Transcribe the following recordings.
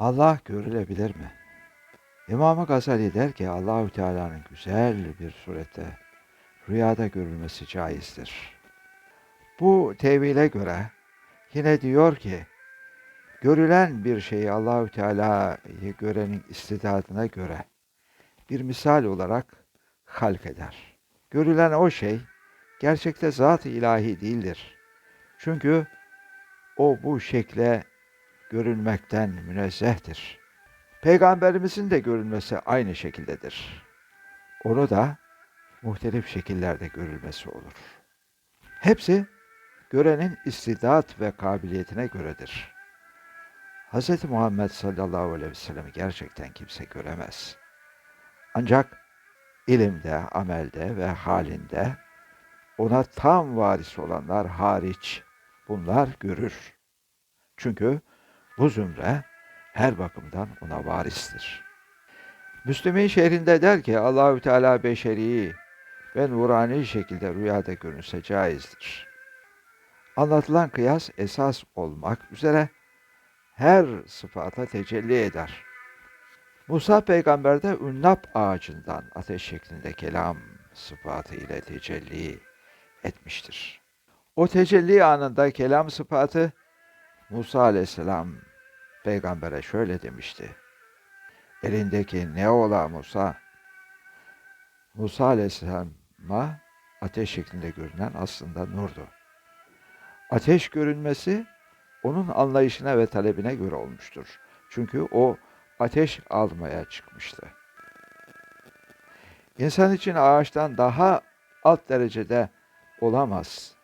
Allah görülebilir mi? İmam-ı Gazali der ki Allahü Teala'nın güzel bir surette rüyada görülmesi caizdir. Bu tevhile göre yine diyor ki görülen bir şeyi Allahü Teala'yı görenin istidadına göre bir misal olarak halk eder. Görülen o şey gerçekte zat-ı ilahi değildir. Çünkü o bu şekle görünmekten münezzehtir. Peygamberimizin de görülmesi aynı şekildedir. Onu da muhtelif şekillerde görülmesi olur. Hepsi görenin istidat ve kabiliyetine göredir. Hz. Muhammed sallallahu aleyhi ve sellem'i gerçekten kimse göremez. Ancak ilimde, amelde ve halinde ona tam varis olanlar hariç bunlar görür. Çünkü bu zümre her bakımdan ona varistir. Müslümin şehrinde der ki Allahü Teala beşeri ve nurani şekilde rüyada görünse caizdir. Anlatılan kıyas esas olmak üzere her sıfata tecelli eder. Musa peygamber de ünnap ağacından ateş şeklinde kelam sıfatı ile tecelli etmiştir. O tecelli anında kelam sıfatı Musa aleyhisselam peygambere şöyle demişti. Elindeki ne ola Musa? Musa aleyhisselama ateş şeklinde görünen aslında nurdu. Ateş görünmesi onun anlayışına ve talebine göre olmuştur. Çünkü o ateş almaya çıkmıştı. İnsan için ağaçtan daha alt derecede olamaz.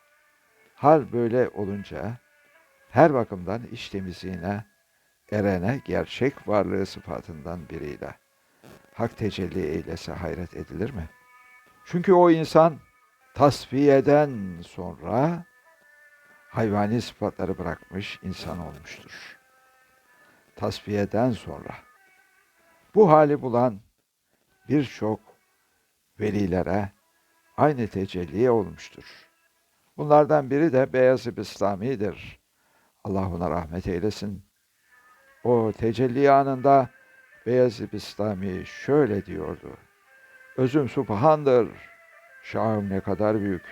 Hal böyle olunca her bakımdan iç temizliğine erene gerçek varlığı sıfatından biriyle hak tecelli eylese hayret edilir mi? Çünkü o insan tasfiyeden sonra hayvani sıfatları bırakmış insan olmuştur. Tasfiyeden sonra bu hali bulan birçok velilere aynı tecelli olmuştur. Bunlardan biri de Beyazıt İslami'dir. Allah ona rahmet eylesin. O tecelli anında Beyazıt İslami şöyle diyordu. Özüm subhandır, şahım ne kadar büyük.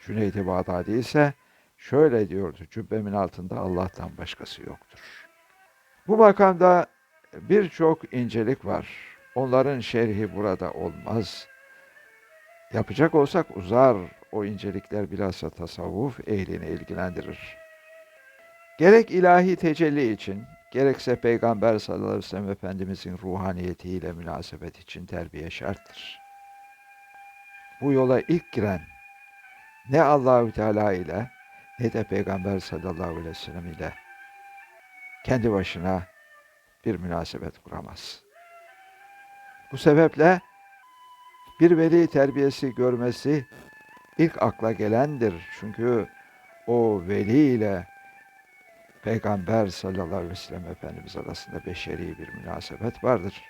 Cüneyd-i Bağdadi ise şöyle diyordu, cübbemin altında Allah'tan başkası yoktur. Bu makamda birçok incelik var. Onların şerhi burada olmaz. Yapacak olsak uzar. O incelikler bilhassa tasavvuf ehlini ilgilendirir. Gerek ilahi tecelli için, gerekse Peygamber sallallahu aleyhi ve sellem Efendimizin ruhaniyetiyle münasebet için terbiye şarttır. Bu yola ilk giren ne Allahü Teala ile ne de Peygamber sallallahu aleyhi ve sellem ile kendi başına bir münasebet kuramaz. Bu sebeple bir veli terbiyesi görmesi ilk akla gelendir. Çünkü o veli ile Peygamber sallallahu aleyhi ve sellem Efendimiz arasında beşeri bir münasebet vardır.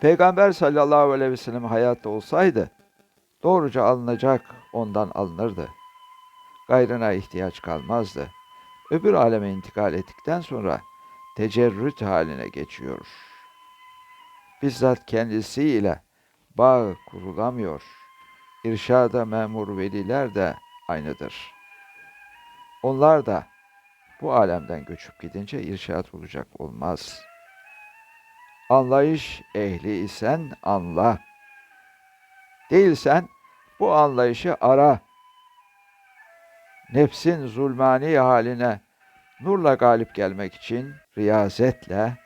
Peygamber sallallahu aleyhi ve sellem hayatta olsaydı doğruca alınacak ondan alınırdı. Gayrına ihtiyaç kalmazdı. Öbür aleme intikal ettikten sonra tecerrüt haline geçiyor. Bizzat kendisiyle bağ kurulamıyor. İrşada memur veliler de aynıdır. Onlar da bu alemden göçüp gidince irşat olacak olmaz. Anlayış ehli isen anla. Değilsen bu anlayışı ara. Nefsin zulmani haline nurla galip gelmek için riyazetle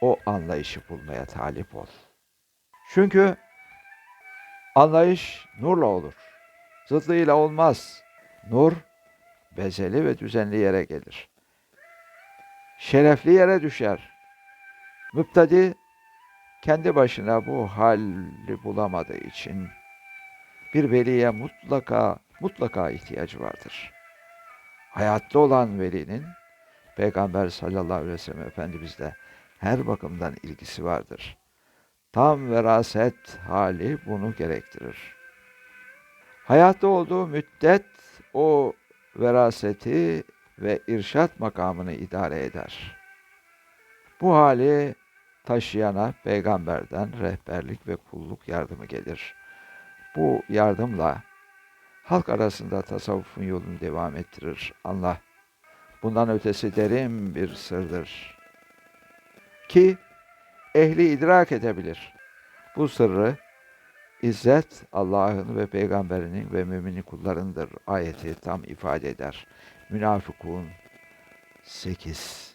o anlayışı bulmaya talip ol. Çünkü anlayış nurla olur. Zıddıyla olmaz. Nur bezeli ve düzenli yere gelir. Şerefli yere düşer. Müptedi kendi başına bu hali bulamadığı için bir veliye mutlaka mutlaka ihtiyacı vardır. Hayatta olan velinin Peygamber sallallahu aleyhi ve sellem Efendimizle her bakımdan ilgisi vardır. Tam veraset hali bunu gerektirir. Hayatta olduğu müddet o veraseti ve irşat makamını idare eder. Bu hali taşıyana peygamberden rehberlik ve kulluk yardımı gelir. Bu yardımla halk arasında tasavvufun yolunu devam ettirir Allah. Bundan ötesi derin bir sırdır. Ki ehli idrak edebilir. Bu sırrı İzzet Allah'ın ve peygamberinin ve müminin kullarındır ayeti tam ifade eder. Münafıkun 8